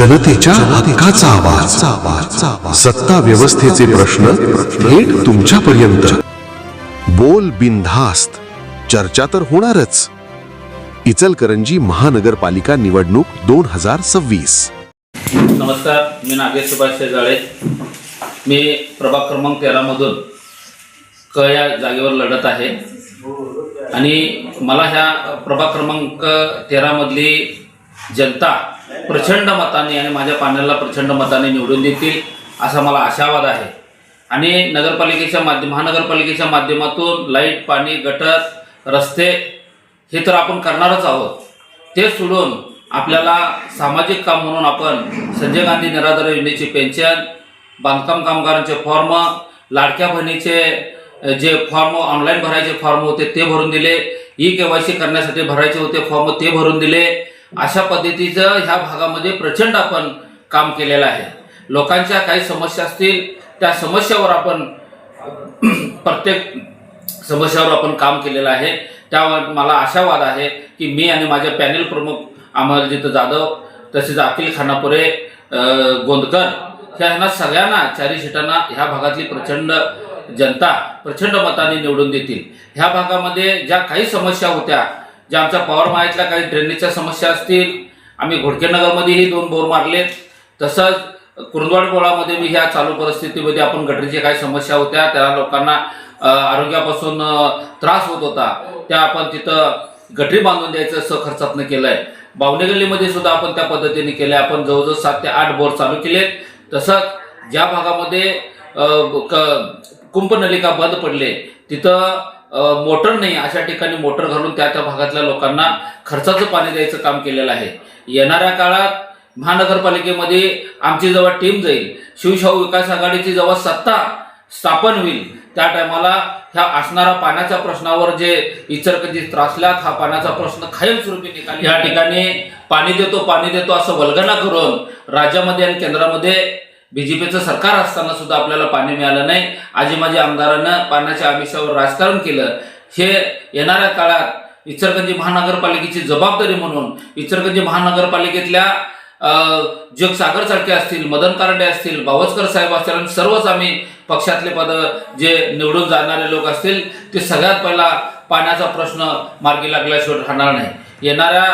जनतेच्या हक्काचा आवाज. सत्ता व्यवस्थेचे प्रश्न थेट तुमच्यापर्यंत. बोल बिनधास्त. चर्चा तर होणारच. इचलकरंजी महानगरपालिका निवडणूक दोन हजार सव्वीस. नमस्कार मी नागेश सुभाष शेजाळे. मी प्रभाग क्रमांक तेरामधून क या जागेवर लढत आहे. आणि मला ह्या प्रभाग क्रमांक तेरामधली जनता प्रचंड मताने आणि माझ्या पॅनलला प्रचंड मताने निवडून देतील असा मला आशावाद आहे. आणि नगरपालिकेच्या माध्यम महानगरपालिकेच्या माध्यमातून लाइट पाणी गटर रस्ते हे तर आपण करणारच आहोत. ते सोडून आपल्याला सामाजिक काम म्हणून आपण संजय गांधी निराधार योजनेची पेन्शन बांधकाम कामगारांचे फॉर्म लाडक्या बहिणीचे जे फॉर्म ऑनलाईन भरायचे फॉर्म होते ते भरून दिले. ई के वाय सी करण्यासाठी भरायचे होते फॉर्म ते भरून दिले. अशा पद्धतीचं ह्या भागामध्ये प्रचंड आपण काम केलेलं आहे. लोकांच्या काही समस्या असतील त्या समस्यावर आपण प्रत्येक समस्यावर आपण काम केलेलं आहे. त्यावर मला आशावाद आहे की मी आणि माझे पॅनेल प्रमुख अमरजित जाधव तसेच अखिल खानापुरे गोंदकर ह्यांना सगळ्यांना चारी सीटांना ह्या भागातली प्रचंड जनता प्रचंड मताने निवडून देतील. ह्या भागामध्ये ज्या काही समस्या होत्या ज्या आमच्या पॉवर मायातल्या काही ड्रेनेजच्या समस्या असतील आम्ही घोडकेनगरमध्येही दोन बोर मारलेत. तसंच कुरुंदवाड बोळामध्ये मी ह्या चालू परिस्थितीमध्ये आपण गटरीच्या काही समस्या होत्या त्या लोकांना आरोग्यापासून त्रास होत होता. त्या आपण तिथं गटरी बांधून द्यायचं असं खर्चातनं केलं बावणे गल्लीमध्ये सुद्धा आपण त्या पद्धतीने केले आपण जवळजवळ सात ते आठ बोर चालू केलेत. तसंच ज्या भागामध्ये क- कुंभनलिका बंद पडले तिथं मोटर नाही अशा ठिकाणी मोटर घालून त्या त्या भागातल्या लोकांना खर्चाचं पाणी द्यायचं काम केलेलं आहे. येणाऱ्या काळात महानगरपालिकेमध्ये आमची जेव्हा टीम जाईल शिवशाहू विकास आघाडीची जेव्हा सत्ता स्थापन होईल त्या टायमाला ह्या असणारा पाण्याच्या प्रश्नावर जे इचरकजी त्रासल्यात हा पाण्याचा प्रश्न कायमस्वरूपी निकाल. या ठिकाणी पाणी देतो पाणी देतो असं वल्गना करून राज्यामध्ये आणि केंद्रामध्ये बीजेपीचं सरकार असताना सुद्धा आपल्याला पाणी मिळालं नाही. आजी माझी आमदारानं पाण्याच्या आमिषावर राजकारण केलं. हे येणाऱ्या काळात इचलकरंजी महानगरपालिकेची जबाबदारी म्हणून इचलकरंजी महानगरपालिकेतल्या जगसागर सारखे असतील मदन कारंडे असतील बावस्कर साहेब असतील आणि सर्वच आम्ही पक्षातले पद जे निवडून जाणारे लोक असतील ते सगळ्यात पहिला पाण्याचा प्रश्न मार्गी लागल्याशिवाय राहणार नाही. येणाऱ्या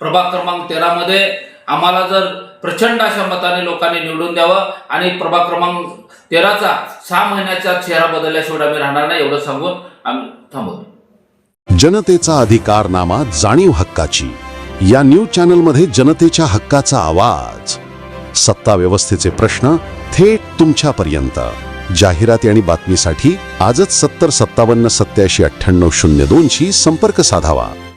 प्रभाग क्रमांक तेरामध्ये आम्हाला जर प्रचंड अशा मताने लोकांनी निवडून द्यावं आणि प्रभाग क्रमांक तेराचा सहा महिन्याचा चेहरा बदलल्याशिवाय आम्ही राहणार नाही एवढं सांगून आम्ही थांबवतो. जनतेचा अधिकारनामा जाणीव हक्काची. या न्यूज चॅनलमध्ये जनतेच्या हक्काचा आवाज. सत्ता व्यवस्थेचे प्रश्न थेट तुमच्यापर्यंत. जाहिराती आणि बातमीसाठी आजच सत्तर सत्तावन्न सत्याऐंशी अठ्ठ्याण्णव शून्य दोनशी संपर्क साधावा.